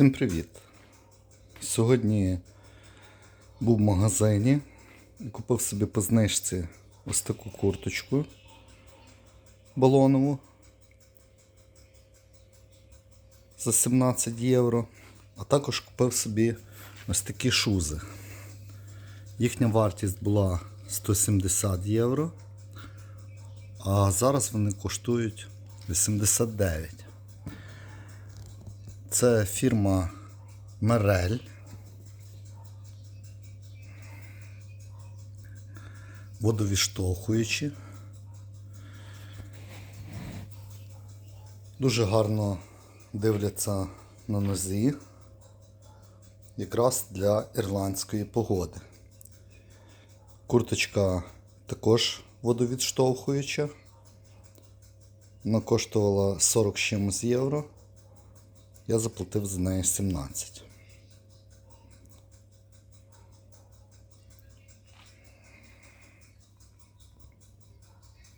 Всім привіт! Сьогодні був в магазині і купив собі по знижці ось таку курточку балонову за 17 євро, а також купив собі ось такі шузи. Їхня вартість була 170 євро, а зараз вони коштують 89. Це фірма Мерель. Водовіштовхуючі. Дуже гарно дивляться на нозі. Якраз для ірландської погоди. Курточка також водовідштовхуюча. Вона коштувала 40 з чимось євро. Я заплатив за неї 17.